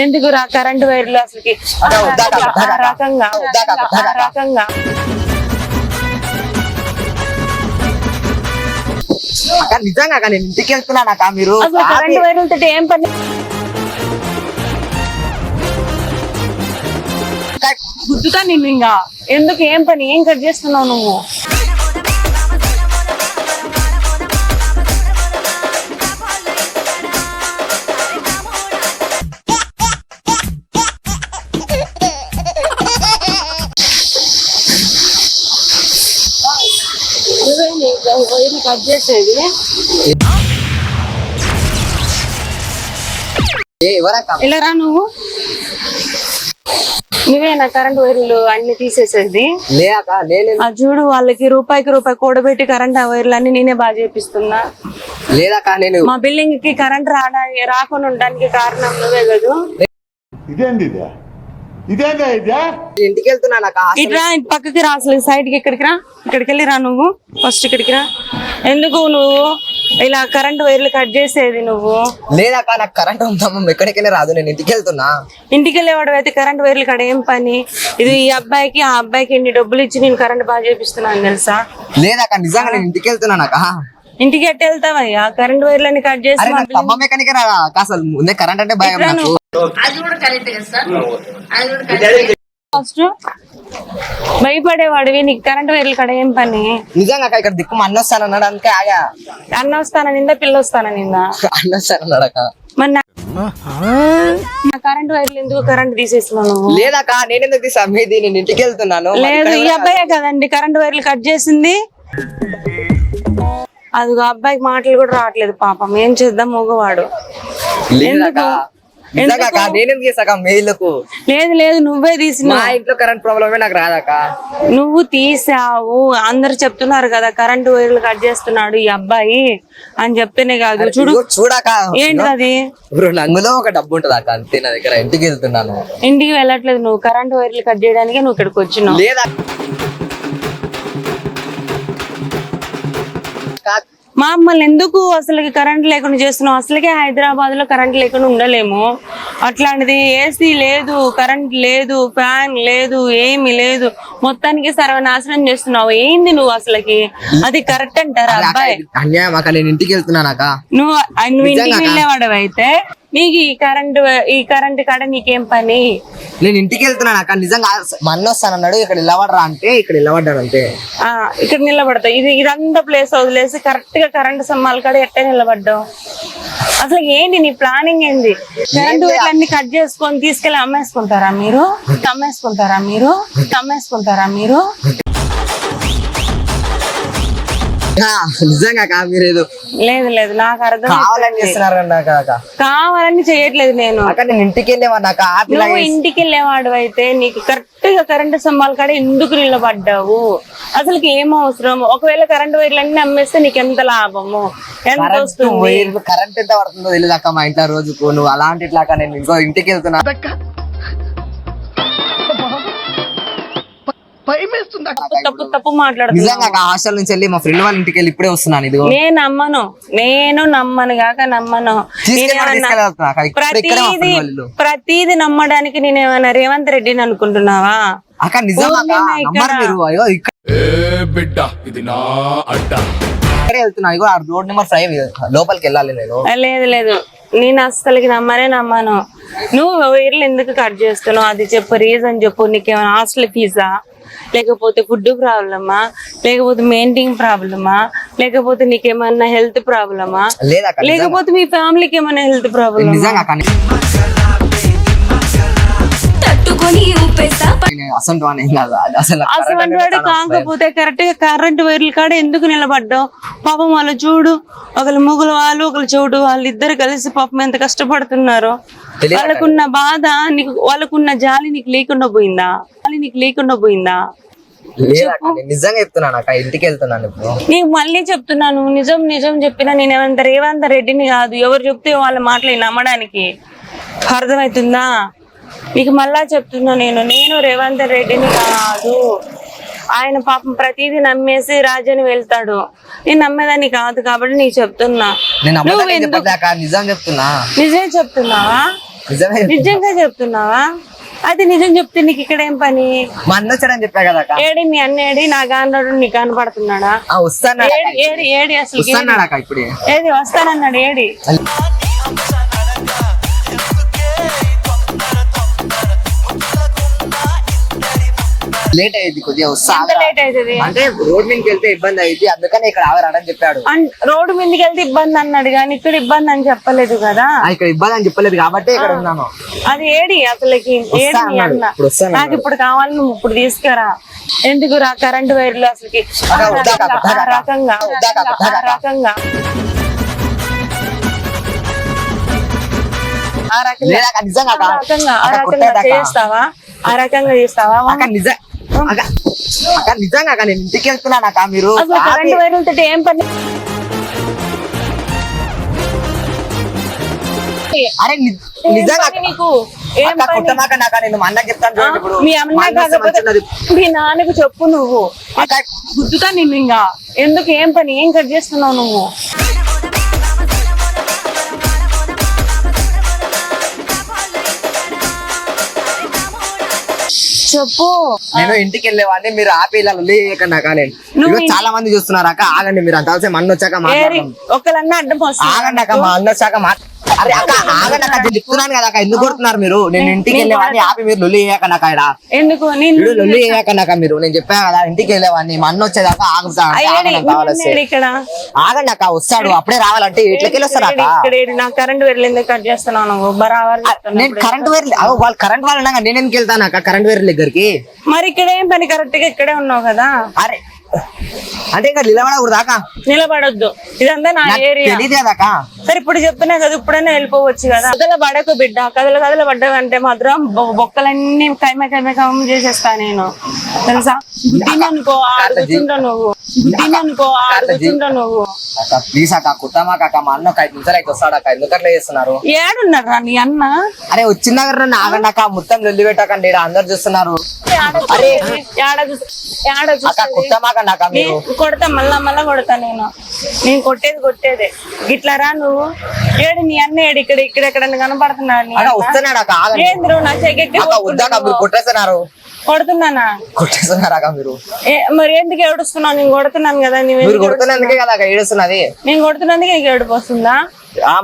ఎందుకు రా? కరెంట్ వైర్లు అసలుకి. రకంగా నిజంగా నేను ఇంటికి వెళ్తున్నాను అక్క మీరు అసలు కరెంట్ వైర్లతో ఏం పని? గుద్దుతా నిన్ను ఇంకా. ఎందుకు ఏం పని? ఏం కట్ చేస్తున్నావు నువ్వు? కట్ చేసేది. ఇలా నువ్వు? నువ్వేనా కరెంట్ వైర్లు అన్ని తీసేసేది. చూడు వాళ్ళకి రూపాయికి రూపాయి కూడబెట్టి కరెంట్ ఆ వైర్లు అన్ని నేనే బాగా చేపిస్తున్నా. లేదక్క నేను మా బిల్డింగ్కి కరెంట్ రావడానికి రాకుండా ఉండడానికి కారణం నువ్వే కదూ. ఇదేంది ఇదేందా ఇదే? ఇంటికి వెళ్తున్నాను అక్క. ఇటు రా ఇటు పక్కకి రా అసలు సైడ్కి ఇక్కడికి రా. ఇక్కడికి వెళ్ళి రా నువ్వు. ఫస్ట్ ఇక్కడికి రా. ఎందుకు నువ్వు? ఇలా కరెంట్ వైర్లు కట్ చేసేది నువ్వు? లేదక్క నాకు కరెంట్ ఉందమ్మ ఎక్కడికైనా రాదు నేను ఇంటికి వెళ్తున్నా ఇంటికి వెళ్ళేవాడు అయితే కరెంట్ వైర్లు కాడ ఏం పని? ఇది ఈ అబ్బాయికి ఆ అబ్బాయికి ఇన్ని డబ్బులు ఇచ్చి నేను కరెంట్ బాగా చేపిస్తున్నాను తెలుసా? లేదక్క నిజంగా నేను ఇంటికి వెళ్తున్నాను అక్క. ఇంటికి ఎట్ట వెళ్తావయ్యా? కరెంట్ వైర్లన్నీ కట్ చేసి మెకానిక్ అసలు ముందే కరెంట్ అంటే భయం నాకు. ఫస్ట్ భయపడేవాడివి నీకు కరెంట్ వైర్లు కాడ ఏం పని? నిజంగా ఇక్కడ దిక్కు అన్న వస్తాను అన్నాడు అందుకే ఆగా. అన్న వస్తానా నిందా పిల్ల వస్తానా నిందా అన్న వస్తాను అన్నాడు మరి నా- కరెంట్ వైర్లు ఎందుకు కరెంట్ తీసేస్తున్నావు నువ్వు? లేదక్క నేను ఎందుకు తీసా? మీది నేను ఇంటికి వెళ్తున్నాను. లేదు ఈ అబ్బాయే కదండి కరెంట్ వైర్లు కట్ చేసింది. అది అబ్బాయికి మాటలు కూడా రావట్లేదు పాపం. ఏం చేద్దాం మగవాడు? లేదు లేదు నువ్వే తీసిన ఇంట్లో కరెంట్ ప్రాబ్లమే నాకు రాదక్క. నువ్వు తీసావు. అందరు చెప్తున్నారు కదా కరెంట్ వైర్లు కట్ చేస్తున్నాడు ఈ అబ్బాయి అని చెప్తేనే కాదు. చూడు. చూడక ఏంటి అది? ఒక డబ్బు ఉంటది అక్క అంతే నా దగ్గర. ఇంటికి వెళ్తున్నాను. ఇంటికి వెళ్ళట్లేదు నువ్వు. కరెంట్ వైర్లు కట్ చేయడానికి నువ్వు ఇక్కడికి వచ్చినావు. లేదా మమ్మల్ని ఎందుకు అసలు కరెంట్ లేకుండా చేస్తున్నావు? అసలుకే హైదరాబాద్లో కరెంట్ లేకుండా ఉండలేము. అట్లాంటిది ఏసీ లేదు కరెంట్ లేదు ఫ్యాన్ లేదు ఏమీ లేదు. మొత్తానికి సర్వనాశనం చేస్తున్నావు. ఏంది నువ్వు అసలుకి? అది కరెక్ట్ అంటారా అబ్బాయి? అన్యాయం అక్క నేను ఇంటికి వెళ్తున్నాను అక్క నువ్వు నువ్వు ఇంటికి నిజంగానా? వెళ్ళేవాడు అయితే నీకు ఈ కరెంట్ ఈ కరెంట్ కాడ నీకేం పని? నేను ఇంటికి వెళ్తున్నాను అక్క నిజంగా మా అన్న వస్తాను అన్నాడు ఇక్కడ నిలబడరా అంటే ఇక్కడ నిలబడ్డాడు అంతే. ఆ ఇక్కడ నిలబడతావు. ఇది ఇదంతా ప్లేస్ వదిలేసి కరెక్ట్గా కరెంట్ స్తంభాల కాడ ఎట్ట నిలబడ్డావు? అసలు ఏంటి నీ ప్లానింగ్ ఏంది? కరెంట్ వైర్లన్నీ కట్ చేసుకొని తీసుకెళ్ళి అమ్మేసుకుంటారా మీరు? అమ్మేసుకుంటారా మీరు? అమ్మేసుకుంటారా మీరు? నిజంగా అక్క లేదు లేదు నాకు అర్థం కావాలని చేస్తున్నారు అక్క. కావాలని చేయట్లేదు నేను. అక్క నేను ఇంటికి పిల్ల నువ్వు ఇంటికి వెళ్ళేవాడు అయితే నీకు కరెక్ట్గా కరెంట్ స్తంభాల కాడ ఎందుకు నిలబడ్డావు? అసలుకి ఏం అవసరం? ఒకవేళ కరెంట్ వైర్లన్నీ అమ్మేస్తే నీకు ఎంత లాభము? ఎంత కరెంట్ వస్తుంది? వైర్లు కరెంట్ ఎంత పడుతుందో తెలియదు అక్క మా ఇంట్లో రోజుకు. నువ్వు అలాంటి ఇట్లా నేను ఇంకో ఇంటికి వెళ్తున్నా. తప్పు తప్పు మాట్లాడుతున్నా నిజంగా అక్క హాస్టల్ నుంచి వెళ్ళి మా ఫ్రెండ్ వాళ్ళ ఇంటికి వెళ్ళి ఇప్పుడే వస్తున్నాను ఇదిగో. నేను నమ్మను. నేను నమ్మను కాక నమ్మను. తీసుకెళ్ళి నేనేమన్నా- తీసుకెళ్తున్నా అక్క ఇక్కడ ఇక్కడే మా ప్రతిదీ ఫ్రెండ్ వాళ్ళు ఇల్లు. ప్రతిదీ నమ్మడానికి నేనేమన్నా రేవంత్ రెడ్డిని అనుకుంటున్నావా? అక్క నిజం అక్క ఊరికేనా ఇక్కడ? నమ్మరు మీరు. అయ్యో ఇక్కడ ఏ బిడ్డ ఇది నా ఇక్కడే వెళ్తున్నా. ఇగో ఆ రోడ్ నెంబర్ ఫైవ్ లోపలికి వెళ్ళాలి నేను. లేదు లేదు. నేను అస్సలకి నమ్మనే నమ్మను. నువ్వు వైర్లు ఎందుకు కట్ చేస్తున్నావు? అది చెప్పు రీజన్ చెప్పు. నీకేమైనా హాస్టల్ ఫీజా లేకపోతే ఫుడ్ ప్రాబ్లమా? లేకపోతే మెయింటైన్ ప్రాబ్లమా? లేకపోతే నీకేమన్నా హెల్త్ ప్రాబ్లమా. లేకపోతే మీ ఫ్యామిలీకి ఏమైనా హెల్త్ ప్రాబ్లమ్? అసలు వాడు. కాకపోతే కరెక్ట్గా కరెంట్ వైర్ల కాడ ఎందుకు నిలబడ్డావు? పాపం వాళ్ళు చూడు ఒకళ్ళు ముగ్గులు వాళ్ళు ఒకళ్ళు చూడు వాళ్ళిద్దరు కలిసి పాపం ఎంత కష్టపడుతున్నారు. వాళ్ళకున్న బాధ నీకు వాళ్ళకున్న జాలి నీకు లేకుండా పోయిందా? జాలి నీకు లేకుండా పోయిందా? లేదక్క నేను నిజంగా చెప్తున్నాను అక్క ఇంటికి వెళ్తున్నాను ఇప్పుడు. నీకు మళ్ళీ చెప్తున్నాను నిజం నిజం చెప్పినా నేను ఏమంత రేవంత్ రెడ్డిని కాదు ఎవరు చెప్తే వాళ్ళ మాటలు నమ్మడానికి అర్థమవుతుందా? నీకు మళ్ళా చెప్తున్నా నేను. నేను రేవంత్ రెడ్డిని కాదు. ఆయన పాపం ప్రతిదీ నమ్మేసి రాజని వెళ్తాడు. నేను నమ్మేదాన్ని కాదు కాబట్టి నీకు చెప్తున్నా. నిజం చెప్తున్నా. నిజమే చెప్తున్నావా? నిజంగా చెప్తున్నావా? అది నిజం చెప్తే నీకు ఇక్కడ ఏం పని? మా అన్న వచ్చాడని చెప్పా కదా అక్క. ఏడి మీ అన్న ఏడి? నా గాన్నాడు నీకు కనపడుతున్నాడా అక్క. ఏడి ఏడి ఏడి? అసలు ఏది వస్తానన్నాడు ఏడి? లేట్ అయ్యింది కొద్దిగా వస్తా లేట్ అవుతుంది? అంటే రోడ్ మీదకి వెళ్తే ఇబ్బంది అయింది అందుకని ఇక్కడ ఆగరాడని చెప్పాడు. అన్- రోడ్డు మీదకి వెళ్తే ఇబ్బంది అన్నాడు కానీ ఇక్కడ ఇబ్బంది అని చెప్పలేదు కదా? ఆ, ఇక్కడ ఇబ్బంది అని చెప్పలేదు కాబట్టి ఇక్కడ ఉన్నాను. అది ఏడి అసలుకి? ఏడి మీ అన్నాడు. అన్న? ఇప్పుడు వస్తాను నాకు ఇప్పుడు కావాలి నువ్వు ఇప్పుడు తీసుకురా. ఎందుకు రా కరెంట్ వైర్లు అసలుకి? ఆ అక్క, వద్దా అక్క, రకంగా, వద్దా ఆ అక్క. రకంగా వద్దా అక్క, వద్దా ఆ అక్క. రకంగా. ఆ రకంగా. నిజంగా ఆ అక్క. రకంగా ఆ అక్క, రకంగా కొట్టేదక్క. చేస్తావా? ఆ రకంగా చేస్తావా? అక్క నిజ నిజంగా నేను ఇంటికి వెళ్తున్నాను అక్క మీరు. కరెంట్ వైర్లతో ఏం పని? అరే నిజంగా నీకు? ఏం అక్క పని కుట్టమాక నాకు నేను మా అన్నకి చెప్తాను చూడండి ఇప్పుడు. మీ మా అన్న అన్న వస్తే కాకపోతే మంచిగున్నది. మీ నాన్నకు చెప్పు నువ్వు. గుద్దుతా నిన్ను ఇంకా. ఎందుకు? ఏం పని? ఏం కట్ చేస్తున్నావు నువ్వు? చెప్పు. నేను ఇంటికి వెళ్ళేవాడిని మీరు ఆపి ఇలా లేకండి అక్క నేను. నువ్వు ఇదిగో చాలా మంది చూస్తున్నారు అక్క ఆగండి మీరు అంత అన్న వచ్చాక ఏరి మాట్లాడదాం. ఒకళ్ళన్నా అడ్డం వస్తుంది ఆగండి అక్క మా అన్న వచ్చాక మాట్లా అరే అక్క ఆగండి అక్క నేను చెప్తున్నాను కదా అక్క ఎందుకు కొడుతున్నారు మీరు? నేను ఇంటికి వెళ్ళేవాడిని ఆపి మీరు లొల్లి చేయకండి అక్క ఇక్కడ. ఎందుకు? నేను లొల్లి చేయకండి అక్క మీరు. నేను చెప్పా కదా ఇంటికి వెళ్ళేవాడిని మా అన్న వచ్చేదాకా ఆగుతా అంటే అయ్యేడి ఆగండి అక్క కావాల్సి ఉన్నాడు ఇక్కడ. ఆగండి అక్క వస్తాడు అప్పుడే రావాలంటే ఇట్లకి ఏడి నా కరెంట్ వేర్లు ఎందుకు కట్ బరాబర్ నేను కరెంట్ వైర్ వాళ్ళు కరెంట్ వాళ్ళు నేను ఎందుకు వెళ్తాను అక్క కరెంట్ వైర్ దగ్గరికి? మరి ఇక్కడ ఏం పని కరెక్ట్గా ఇక్కడే ఉన్నావు కదా? అరే అంటే ఇక్కడ నిలబడకూడదు అక్క. నిలబడొద్దు. ఇదంతా నా ఏరియా. తెలియదు కదా అక్క. సరే ఇప్పుడు చెప్పినా కదా ఇప్పుడైనా వెళ్ళిపోవచ్చు కదా. కథల పడకు బిడ్డ కథల కథలు పడ్డావంటే మాత్రం బొక్కలన్నీ కైమ కైమ కైమ చేసేస్తా నేను. తెలుసా? గుడ్డిని అనుకో ఆడు కూర్చుంటా నువ్వు. గుడ్డిని అనుకో ఆడు కూర్చుంటా నువ్వు. అక్క ప్లీజ్ అక్క కుట్టమాక అక్క మా అన్న ఒక ఐదు నిమిషాలు అయితే వస్తాడు అక్క ఎందుకు అట్లా చేస్తున్నారు? ఏడున్నారా నీ అన్న? అరే వచ్చిన దగ్గర నన్ను ఆగండి అక్క మొత్తం లొల్లి పెట్టకండి అందరు చూస్తున్నారు. అరే అక్క? కుట్టమాకండి అక్క మీరు. కొడతా మళ్ళా మళ్ళా కొడతా నేను. నేను కొట్టేది కొట్టేదే. గిట్లా రా నువ్వు. ఏడు నీ అన్న ఏడు ఇక్కడ ఇక్కడ ఎక్కడ కనపడుతున్నాడు నీ అక్క అన్న? వస్తున్నాడు అక్క ఏంద్రు నా మీరు కొట్టేస్తున్నారు. కొడుతున్నానా? కొట్టేస్తున్నారు మీరు. ఏ, మరి ఎందుకు ఏడుస్తున్నావు? నేను కొడుతున్నాను కదా మీరు కొడుతున్నందుకే కదా ఏడుస్తున్నది? నేను కొడుతున్నందుకే నీకు ఏడుపు వస్తుందా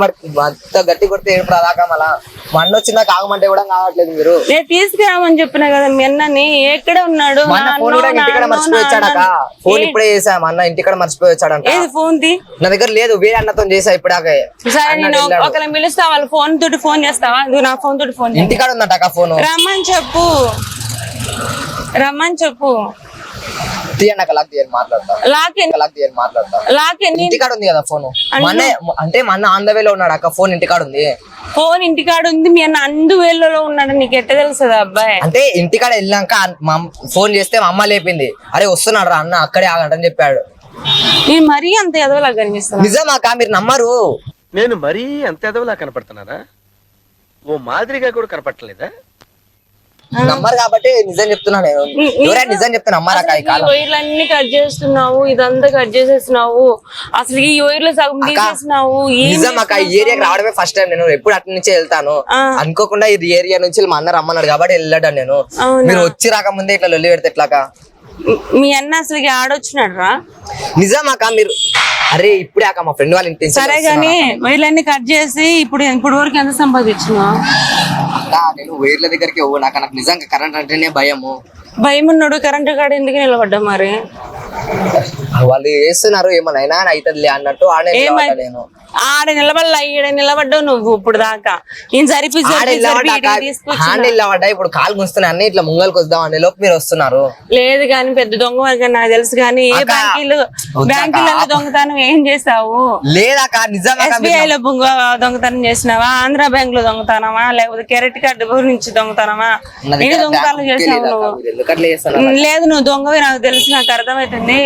మరి అంత గట్టి కొడితే ఏడుపు రాదాక మళ్ళా? మా అన్న వచ్చిందాక ఆగమంటే కూడా కావట్లేదు మీరు. నేను తీసుకురామని చెప్పిన కదా మీ అన్నని. ఎక్కడ ఉన్నాడు? ఫోన్ కూడా ఇంటికాడ మర్చిపోయి వచ్చాడక్క ఫోన్ ఇప్పుడే చేసా మా అన్న ఇంటికాడ మర్చిపోయి వచ్చాడంట. ఫోన్ నా దగ్గర లేదు వేరే అన్నతో చేసా ఇప్పుడాక. సరే నేను పిలుస్తా వాళ్ళ ఫోన్ తోటి ఫోన్ చేస్తావా? నా ఫోన్ తోటి ఫోన్. ఇంటికాడ ఉందట ఫోన్. రమ్మని చెప్పు. రమ్మని చెప్పు. తీయండి లాక్ తీయని మాట్లాడతా. లాక్ లాక్ మాట్లాడతా. ఇంటికాడ ఉంది కదా ఫోన్? మన అంటే మా అన్న ఆన్ ద వేలో ఉన్నాడు అక్క ఫోన్ ఇంటికాడ ఉంది. ఫోన్ ఇంటికాడ ఉంది మీ అన్న అందు వేళ్ళలో ఉన్నాడు నీకు ఎట్ట తెలుస్తుంది అబ్బాయి? అంటే ఇంటికాడ వెళ్ళాక అన్- మా అమ్మ- ఫోన్ చేస్తే మా అమ్మ లేపింది. అరే వస్తున్నాడు రా అన్న అక్కడే ఆగంటని చెప్పాడు. నేను మరీ అంత ఎదవలా కనిపిస్తున్నా నిజం అక్క మీరు నమ్మరు. నేను మరీ అంత ఎదవలా కనపడుతున్నారా ఓ మాదిరిగా కూడా కనపడలేదా నమ్మరు కాబట్టి నిజం చెప్తున్నా నేను. ఎవరైనా నిజం చెప్తే నమ్మరు వైర్లన్నీ కట్ చేస్తున్నావు ఇదంతా కట్ చేసేస్తున్నావు. అసలు ఈ వైర్లు సగం తీసేసినావు నిజం అక్క ఈ ఏరియాకి రావడమే ఫస్ట్ టైం నేను ఎప్పుడు అటు నుంచే వెళ్తాను. అనుకోకుండా ఈ ఏరియా నుంచి మా అన్న రమ్మన్నాడు కాబట్టి వెళ్ళాడు నేను? మీరు వచ్చి రాకముందే ఇట్లా లొల్లి పెడితే ఎట్లాక? మీ అన్న అసలుకి ఆడొచ్చినాడు రా నిజం అక్క మీరు అరే ఇప్పుడే అక్క మా ఫ్రెండ్ వాళ్ళ ఇంటి సరే. గాని వైర్లన్నీ కట్ చేసి ఇప్పుడు ఇప్పుడు వరకు ఎంత సంపాదించినావు? అలా నేను వైర్ల దగ్గరికి నాకు నాకు నిజంగా కరెంట్ అంటేనే భయము. భయం ఉన్నాడు కరెంటు కాడ ఎందుకు నిలబడ్డా మరి? వాళ్ళు వేస్తున్నారు ఏమన్నా అవుతుంది అన్నట్టు ఆడే ఏమై నిలబడ్డా నేను. ఆడ నిలబడలా ఈడ నిలబడ్డావు నువ్వు ఇప్పుడు దాకా. నేను ఆడ నిలబడ్డా హ్యాండ్ నిలబడ్డా ఇప్పుడు కాలు గుంస్తున్నాయి అన్ని ఇట్లా ముంగల్కి వద్దాం అనే లోపు మీరు వస్తున్నారు. లేదు కానీ పెద్ద దొంగ వర్గం నాకు తెలుసు కానీ ఏ బ్యాంకీలు. బ్యాంకీలలో దొంగతనం ఏం చేసావు లేదక్క నిజంగా ఎస్బీఐ లో దొంగతనం చేసినావా? ఆంధ్ర బ్యాంక్లో దొంగతనమా? లేకపోతే క్రెడిట్ కార్డు నుంచి దొంగతనమా? దొంగతనం చేసావు నువ్వు? చేస్తున్నారు? లేదు నువ్వు దొంగవి నాకు తెలుసు నాకు అర్థమవుతుంది.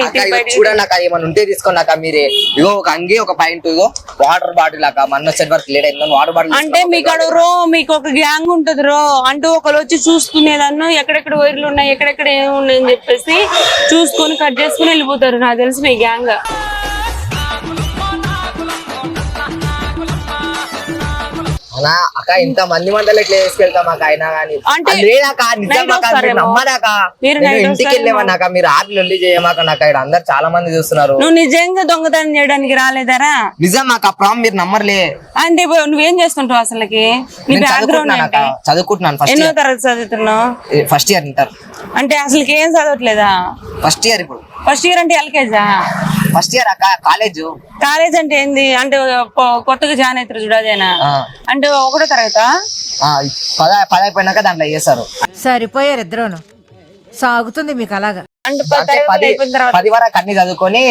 ఇగో చూడండి అక్క ఏమన్నా ఉంటే తీసుకోండి అక్క మీరే. ఇగో ఒక అంగి ఒక పాయింట్ ఇగో వాటర్ బాటిల్ అక్క మన వచ్చే వరకు లేట్ అయింది వాటర్ బాటిల్ అంటే మీకు రో మీకు ఒక గ్యాంగ్ ఉంటది రో. అంటూ ఒకరు వచ్చి చూసుకునేదాన్ని ఎక్కడెక్కడ వైర్లు ఉన్నాయి ఎక్కడెక్కడ ఏమి ఉన్నాయి అని చెప్పేసి చూసుకొని కట్ చేసుకుని వెళ్ళిపోతారు. నాకు తెలుసు మీ గ్యాంగ్ అన్నా అక్క ఇంత మంది మందలు ఎట్లా వేసుకెళ్తాం అక్క? అయినా కానీ. అంటే లేదాక. నమ్మదాక ఇంటికి. వెళ్ళేవన్నాక మీరు ఆపి లొల్లి చేయమాక నాకు ఇక్కడ అందరు చాలా మంది చూస్తున్నారు. నువ్వు నిజంగా దొంగతనం చేయడానికి రాలేదరా? నిజం అక్క ప్రామ్ మీరు నమ్మర్లే. అంటే నువ్వేం చేస్తుంటావు అసలుకి? చదువుకుంటున్నాను ఎన్నో తరగతి చదువుతున్నావు? ఫస్ట్ ఇయర్ ఇంటర్ అంటే అసలుకి ఏం చదవట్లేదా? ఫస్ట్ ఇయర్ ఇప్పుడు. ఫస్ట్ ఇయర్ అంటే ఎల్కేజా? First year? కాలేజ్? కాలేజ్ అంటే ఏంది? అంటే కొత్తగా జాయిన్ అవుతారు చూడదేనా. అంటే ఒకటో తరగతా? పద పద అయిపోయినాక దాంట్లో చేస్తారు సరిపోయారు ఇద్దరును. సాగుతుంది మీకు అలాగా. పది వరకు అన్ని చదువుకొని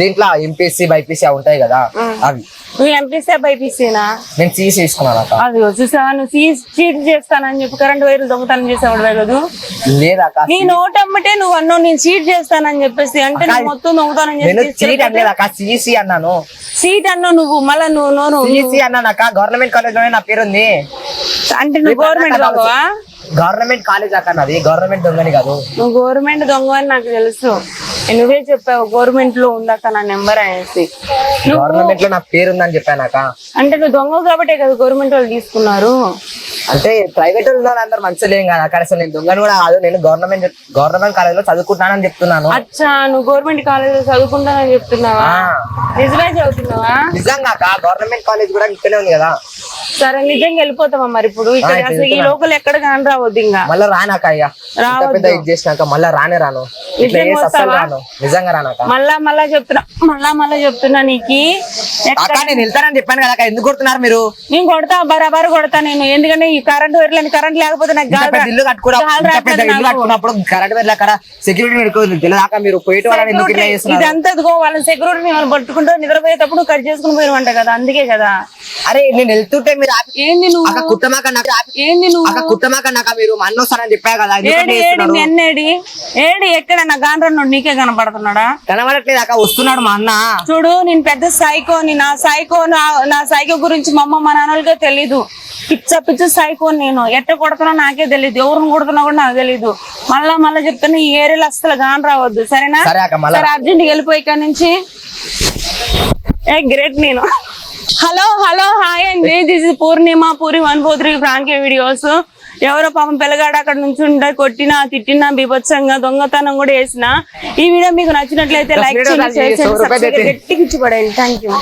దీంట్లో ఎంపీఎస్సీ బైపీసీ ఉంటాయి కదా. అవి. నువ్వు ఎంపీసీ బైపీసీనా నేను తీసి తీసుకున్నాను అక్క. అది చూసావా? నువ్వు చీట్ చేస్తానని చెప్పి కరెంట్ వైర్లు దొంగతనం చేసేవాడు కదా లేదక్క నీ నోటమ్మటే నువ్వు అన్నావు నేను చీట్ చేస్తానని చెప్పేసి. అంటే నువ్వు మొత్తం దొంగతనం చేసి సీట్ అనలేదు అక్క సిఈసి అన్నాను. సీట్ అన్నావు నువ్వు మళ్ళా నువ్వు నోను సిఈసి అన్నాను అక్క గవర్నమెంట్ కాలేజ్లోనే నా పేరు ఉంది అంటే నువ్వు గవర్నమెంట్ దొంగవా గవర్నమెంట్ కాలేజ్ అక్కడ నాది. గవర్నమెంట్ దొంగని కాదు. నువ్వు గవర్నమెంట్ దొంగ అని నాకు తెలుసు. నువ్వే చెప్పావు గవర్నమెంట్లో ఉందక్క నా నెంబర్ అనేసి. గవర్నమెంట్లో నా పేరు ఉందని చెప్పాను అక్క. అంటే నువ్వు దొంగ కాబట్టే కదా గవర్నమెంట్ వాళ్ళు తీసుకున్నారు. అంటే ప్రైవేట్ ఉన్న అందరు మంచిగా లేం కదా అక్కడ అసలు నేను దొంగని కూడా కాదు నేను గవర్నమెంట్ గవర్నమెంట్ కాలేజ్లో చదువుకుంటున్నానని చెప్తున్నాను. అచ్చా నువ్వు గవర్నమెంట్ కాలేజ్ చదువుకుంటానని చెప్తున్నావా. నిజమే చదువుతున్నావా నిజంగా అక్క గవర్నమెంట్ కాలేజ్ కూడా ఇక్కడే ఉంది కదా. సరే నిజంగా వెళ్ళిపోతావా మరి ఇప్పుడు? ఇక్కడ అసలు ఈ లోకల్ ఎక్కడ కాని రావద్దు ఇంకా. మళ్ళా రానాక అయ్యా. రావద్దు. చేసినాక మళ్ళా రానే రాను. ఇట్లా నిజంగా రానాక మళ్ళా మళ్ళా చెప్తున్నా. మళ్ళా మళ్ళా చెప్తున్నా నీకు. ఎక్కడ- అక్క నేను వెళ్తానని చెప్పాను కదా అక్క. ఎందుకు కొడుతున్నారు మీరు? నేను కొడతా బరాబర్ కొడతా నేను. ఎందుకంటే ఈ కరెంట్ వైర్లని కరెంట్ లేకపోతే నాకు గాలి ఇల్లు. కట్టుకున్నప్పుడు కరెంట్ వెళ్ళి అక్కడ సెక్యూరిటీ తెలియదాక మీరు? వాళ్ళని ఇదంతా వాళ్ళ సెక్యూరిటీ వాళ్ళు పట్టుకుంటూ నిద్రపోయేటప్పుడు కట్ చేసుకుని పోయినవంట కదా. అందుకే కదా. అరే నేను వెళ్తుంటే మీరు ఏంది నువ్వు? అక్క కుట్టమాక నాకు ఏంది నువ్వు? అక్క కుట్టమాక నాకు మీరు? మా అన్న వస్తానని చెప్పా కదా ఏడి ఏడి ఎక్కడ నా గాండ్రన్నోడు నీకే కనపడుతున్నాడా కనబడట్లేదు అక్క వస్తున్నాడు మా అన్న. చూడు నేను పెద్ద సైకోని నా సైకో నా సైకో గురించి మా అమ్మ మా నాన్నలకే తెలీదు. పిచ్చ పిచ్చ సైకో నేను. ఎట్ట కొడుతున్నా నాకే తెలీదు. ఎవరిని కొడుతున్నా కూడా నాకు తెలీదు. మళ్ళా మళ్ళా చెప్తున్నా ఈ ఏరియాలో అస్సలు గాని రావద్దు. సరేనా? సరే అర్జెంట్ వెళ్ళిపోయి ఇక్కడ నుంచి. ఏ గ్రేట్ నేను. హలో హలో హాయ్ అండి. This is Purnima Puri one four three prank videos. ఎవరో పాపం పిల్లగాడు అక్కడ నుంచి ఉండే కొట్టినా తిట్టినా బీభత్సంగా దొంగతనం కూడా వేసిన ఈ వీడియో మీకు నచ్చినట్లయితే లైక్ చేయండి పడండి థ్యాంక్ యూ